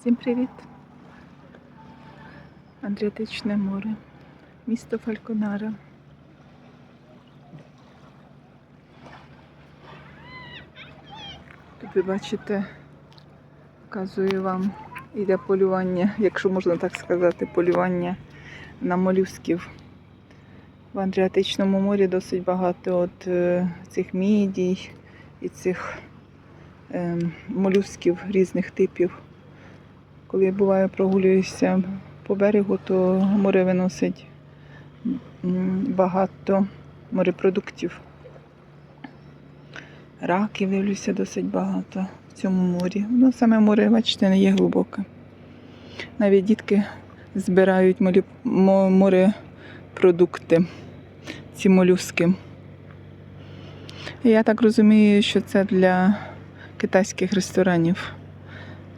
Всім привіт! Адріатичне море, місто Фальконара. Тут ви бачите, показую вам, іде полювання, якщо можна так сказати, полювання на молюсків. В Адріатичному морі досить багато от, е, цих мідій і цих е, молюсків різних типів. Коли я буваю прогулююся по берегу, то море виносить багато морепродуктів. Раків дивлюся досить багато в цьому морі. Ну, саме море, бачите, не є глибоке. Навіть дітки збирають молі- морепродукти, ці молюски. Я так розумію, що це для китайських ресторанів.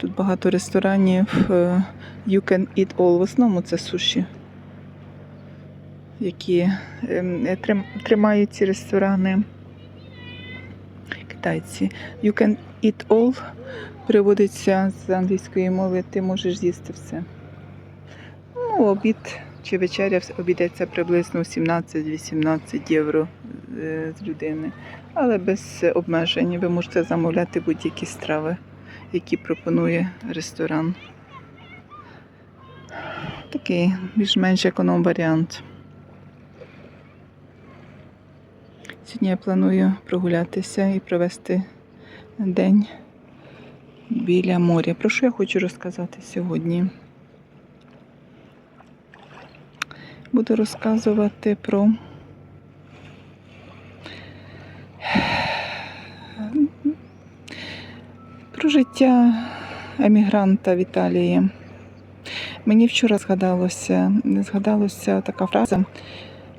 Тут багато ресторанів е, You can eat all. В основному це суші, які ем, е, тримають ці ресторани китайці. You can eat all переводиться з англійської мови, ти можеш з'їсти все. Ну, обід чи вечеря обійдеться приблизно 17-18 євро е, з людини, але без обмежень. Ви можете замовляти будь-які страви які пропонує ресторан. Такий більш-менш економ варіант. Сьогодні я планую прогулятися і провести день біля моря. Про що я хочу розказати сьогодні? Буду розказувати про Про життя емігранта в Італії. Мені вчора згадалося, не згадалася така фраза,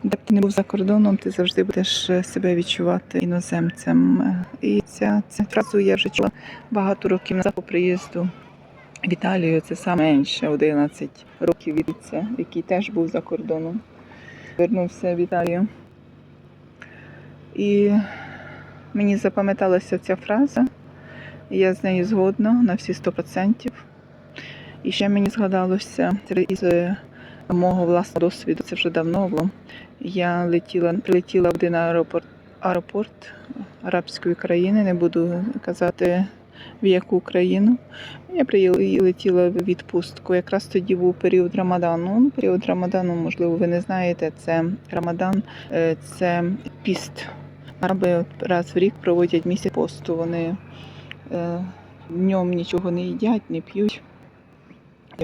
де б ти не був за кордоном, ти завжди будеш себе відчувати іноземцем. І ця, цю фразу я вже чула багато років назад по приїзду в Італію. Це саме менше 11 років від який теж був за кордоном. Вернувся в Італію. І мені запам'яталася ця фраза. Я з нею згодна на всі 100%. І ще мені згадалося із е, мого власного досвіду, це вже давно було. Я летіла, прилетіла в один аеропорт, аеропорт арабської країни, не буду казати в яку країну. Я прилетіла в відпустку. Якраз тоді був період Рамадану. Ну, період Рамадану, можливо, ви не знаєте, це Рамадан, е, це піст. Араби раз в рік проводять місяць посту. Вони Днем нічого не їдять, не п'ють.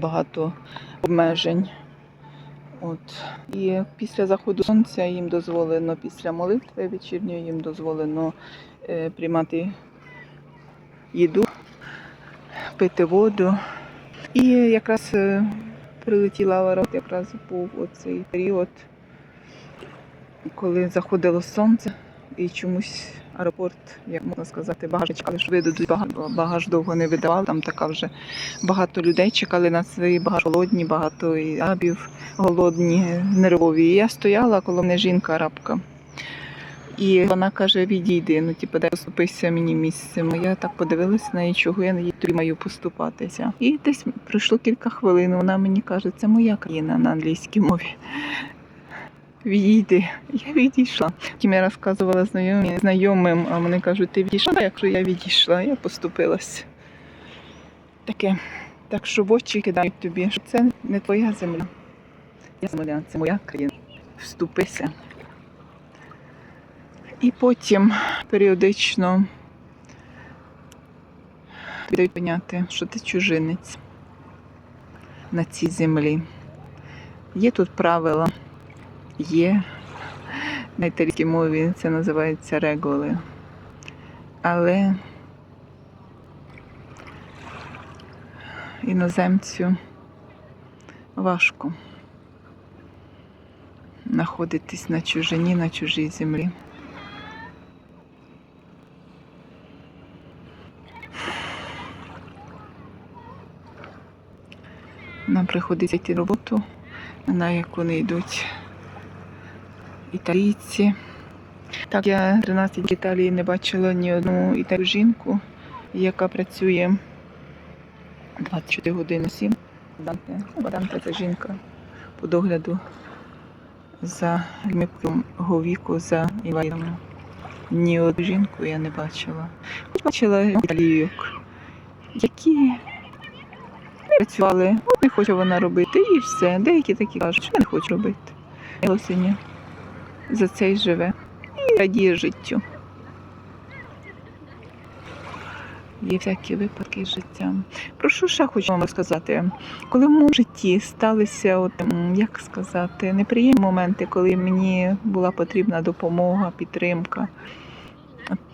Багато обмежень. От. І після заходу сонця їм дозволено після молитви вечірньої їм дозволено е, приймати їду, пити воду. І якраз е, прилетіла в аеропорт, якраз був оцей період, коли заходило сонце і чомусь аеропорт, як можна сказати, багаж чекали, що видадуть багаж, багаж довго не видавали. Там така вже багато людей чекали на свої багаж голодні, багато і арабів голодні, нервові. І я стояла, коло мене жінка арабка. І вона каже, відійди, ну типу, дай поступися мені місцем. Я так подивилася на неї, чого я їй тобі маю поступатися. І десь пройшло кілька хвилин. Вона мені каже, це моя країна на англійській мові. Відійди. Я відійшла. Потім я розказувала знайомі, знайомим, а вони кажуть, ти відійшла, якщо я відійшла, я поступилась. Таке. Так що в очі кидають тобі, що це не твоя земля. Я земля, це моя країна. Вступися. І потім періодично дають поняти, що ти чужинець на цій землі. Є тут правила є. На італійській мові це називається регули. Але іноземцю важко знаходитись на чужині, на чужій землі. Нам приходиться йти роботу, на яку не йдуть італійці. Так, я 13 в Італії не бачила ні одну італійську жінку, яка працює 24 години 7. Данте, Данте це жінка по догляду за людьми віку, за інвалідами. Ні одну жінку я не бачила. Хоч бачила італійок, які працювали, не хоче вона робити, і все. Деякі такі кажуть, що не хочу робити. Осені за це й живе. І радіє життю. Є всякі випадки з життям. Про що ще хочу вам розказати? Коли в моєму житті сталися, от, як сказати, неприємні моменти, коли мені була потрібна допомога, підтримка,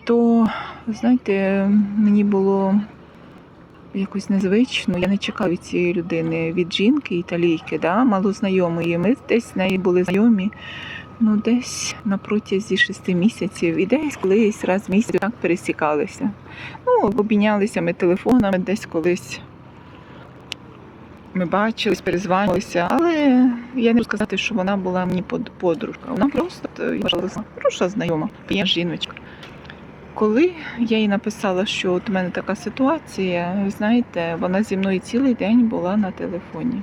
то, знаєте, мені було якось незвично. Я не чекала від цієї людини, від жінки, італійки, да, малознайомої. Ми десь з нею були знайомі. Ну, десь на протязі шести місяців і десь колись раз в місяць так пересікалися. Ну, обмінялися ми телефонами, десь колись ми бачились, перезванювалися, але я не можу сказати, що вона була мені подружка. Вона просто я вважала, хороша знайома, п'яна жіночка. Коли я їй написала, що от у мене така ситуація, ви знаєте, вона зі мною цілий день була на телефоні.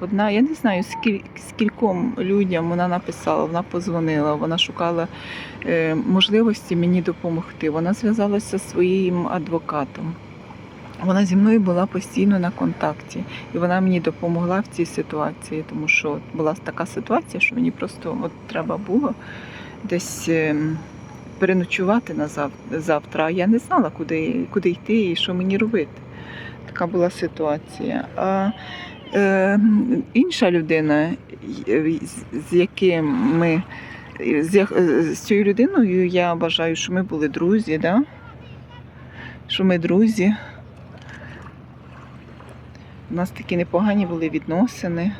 Одна, я не знаю, скіль, скільком людям вона написала, вона позвонила, вона шукала е, можливості мені допомогти. Вона зв'язалася зі своїм адвокатом. Вона зі мною була постійно на контакті, і вона мені допомогла в цій ситуації, тому що була така ситуація, що мені просто от треба було десь ем, переночувати на зав- завтра. А я не знала, куди, куди йти і що мені робити. Така була ситуація. А е, інша людина, з- з яким ми з, як- з цією людиною я вважаю, що ми були друзі, да? що ми друзі. У нас такі непогані були відносини.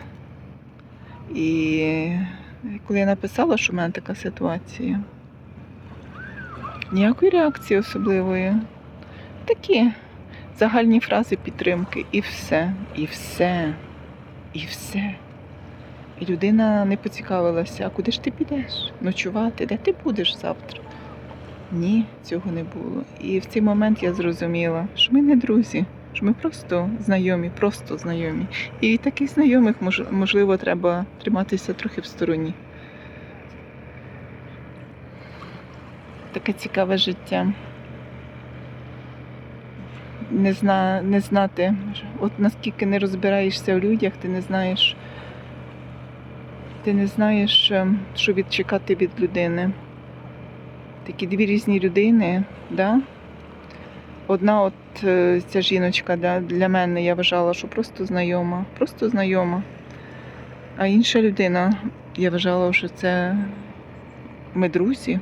І коли я написала, що в мене така ситуація, ніякої реакції особливої. Такі загальні фрази підтримки. І все, і все, і все. І людина не поцікавилася, а куди ж ти підеш? Ночувати, де ти будеш завтра? Ні, цього не було. І в цей момент я зрозуміла, що ми не друзі, що ми просто знайомі, просто знайомі. І таких знайомих можливо треба триматися трохи в стороні. Таке цікаве життя. Не, зна, не знати, от наскільки не розбираєшся в людях, ти не знаєш, ти не знаєш, ем, що відчекати від людини. Такі дві різні людини, да? Одна от е, ця жіночка да, для мене я вважала, що просто знайома, просто знайома. А інша людина, я вважала, що це ми друзі.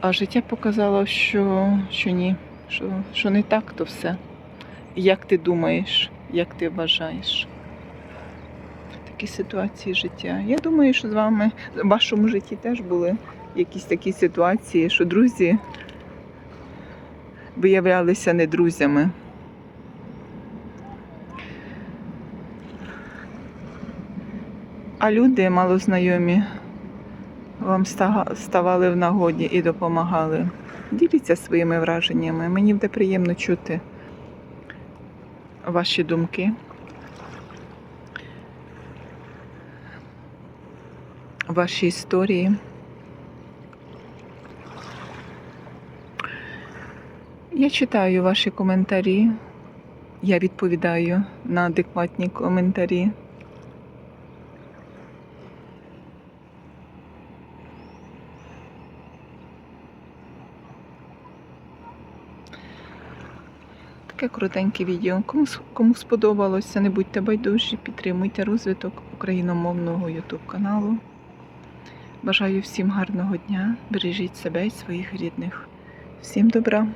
А життя показало, що, що ні, що, що не так то все. Як ти думаєш, як ти вважаєш? Такі ситуації життя. Я думаю, що з вами в вашому житті теж були якісь такі ситуації, що друзі виявлялися не друзями. А люди малознайомі вам ставали в нагоді і допомагали. Діліться своїми враженнями. Мені буде приємно чути ваші думки. Ваші історії. Я читаю ваші коментарі. Я відповідаю на адекватні коментарі. Таке коротеньке відео. Кому, кому сподобалося, не будьте байдужі, підтримуйте розвиток україномовного YouTube каналу. Бажаю всім гарного дня, бережіть себе і своїх рідних. Всім добра!